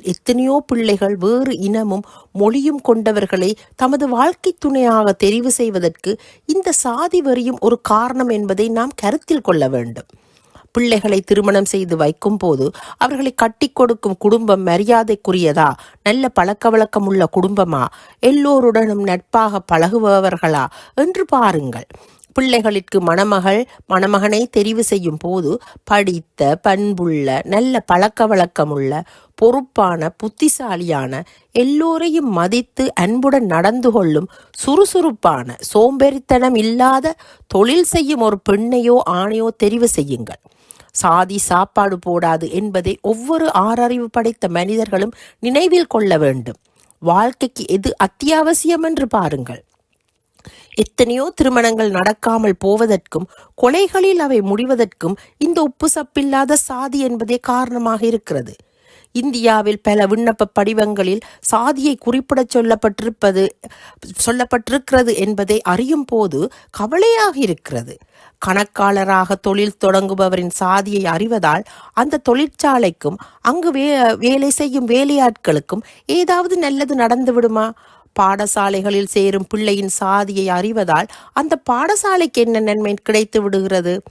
எத்தனையோ பிள்ளைகள் வேறு இனமும் மொழியும் கொண்டவர்களை தமது வாழ்க்கை துணையாக தெரிவு செய்வதற்கு இந்த சாதி வரியும் ஒரு காரணம் என்பதை நாம் கருத்தில் கொள்ள வேண்டும். பிள்ளைகளை திருமணம் செய்து வைக்கும் போது அவர்களை கட்டி கொடுக்கும் குடும்பம் மரியாதைக்குரியதா? நல்ல பழக்க வழக்கம் உள்ள குடும்பமா? எல்லோருடனும் நட்பாக பழகுபவர்களா? என்று பாருங்கள். பிள்ளைகளிற்கு மணமகள் மணமகனை தெரிவு செய்யும் போது படித்த பண்புள்ள நல்ல பழக்க வழக்கமுள்ள பொறுப்பான புத்திசாலியான எல்லோரையும் மதித்து அன்புடன் நடந்து கொள்ளும் சுறுசுறுப்பான சோம்பேறித்தனம் இல்லாத தொழில் செய்யும் ஒரு பெண்ணையோ ஆணையோ தெரிவு செய்யுங்கள். சாதி சாப்பாடு போடாது என்பதை ஒவ்வொரு ஆறறிவு படைத்த மனிதர்களும் நினைவில் கொள்ள வேண்டும். வாழ்க்கைக்கு எது அத்தியாவசியம் என்று பாருங்கள். எத்தனையோ திருமணங்கள் நடக்காமல் போவதற்கும் கொலைகளில் அவை முடிவதற்கும் இந்த உப்பு சப்பில்லாத சாதி என்பதே காரணமாக இருக்கிறது. இந்தியாவில் பல விண்ணப்ப படிவங்களில் சாதியை குறிப்பிடச் சொல்லப்பட்டிருப்பது சொல்லப்பட்டிருக்கிறது என்பதை அறியும் போது கவலையாக இருக்கிறது. கணக்காளராக தொழில் தொடங்குபவரின் சாதியை அறிவதால் அந்த தொழிற்சாலைக்கும் அங்கு வே வேலை செய்யும் வேலையாட்களுக்கும் ஏதாவது நல்லது நடந்து விடுமா பாடசாலைகளில் சேரும் பிள்ளையின் சாதியை அறிவதால் அந்த பாடசாலைக்கு என்ன நன்மை கிடைத்து விடுகிறது?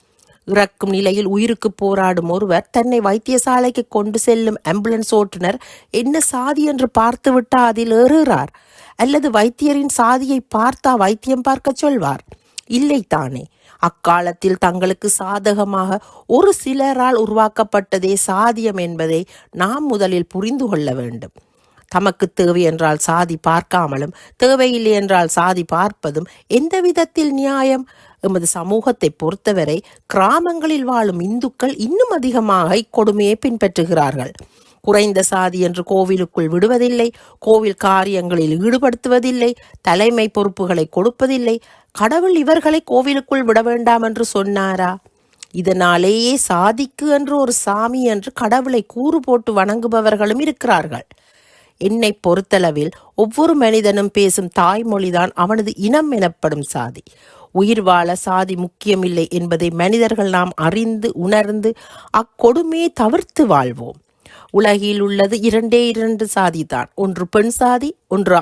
இறக்கும் நிலையில் உயிருக்கு போராடும் ஒருவர் தன்னை வைத்தியசாலைக்கு கொண்டு செல்லும் ஆம்புலன்ஸ் ஓட்டுநர் என்ன சாதி என்று பார்த்துவிட்டா அதில் ஏறுகிறார்? அல்லது வைத்தியரின் சாதியை பார்த்தா வைத்தியம் பார்க்க சொல்வார்? இல்லை தானே. அக்காலத்தில் தங்களுக்கு சாதகமாக ஒரு சிலரால் உருவாக்கப்பட்டதே சாதியம் என்பதை நாம் முதலில் புரிந்து கொள்ள வேண்டும். தமக்கு தேவை என்றால் சாதி பார்க்காமலும் தேவையில்லை என்றால் சாதி பார்ப்பதும் எந்த விதத்தில் நியாயம்? எமது சமூகத்தை பொறுத்தவரை கிராமங்களில் வாழும் இந்துக்கள் இன்னும் அதிகமாக இக்கொடுமையை பின்பற்றுகிறார்கள். குறைந்த சாதி என்று கோவிலுக்குள் விடுவதில்லை கோவில் காரியங்களில் ஈடுபடுத்துவதில்லை தலைமை பொறுப்புகளை கொடுப்பதில்லை. கடவுள் இவர்களை கோவிலுக்குள் விட வேண்டாம் என்று சொன்னாரா? இதனாலேயே சாதிக்கு என்று ஒரு சாமி என்று கடவுளை கூறு போட்டு வணங்குபவர்களும் இருக்கிறார்கள். என்னை பொறுத்தளவில் ஒவ்வொரு மனிதனும் பேசும் தாய்மொழிதான் அவனது இனம் எனப்படும் சாதி. உயிர் வாழ சாதி முக்கியமில்லை என்பதை மனிதர்கள் நாம் அறிந்து உணர்ந்து அக்கொடுமையை தவிர்த்து வாழ்வோம். உலகில் உள்ளது இரண்டே இரண்டு சாதி தான் ஒன்று பெண் சாதி ஒன்று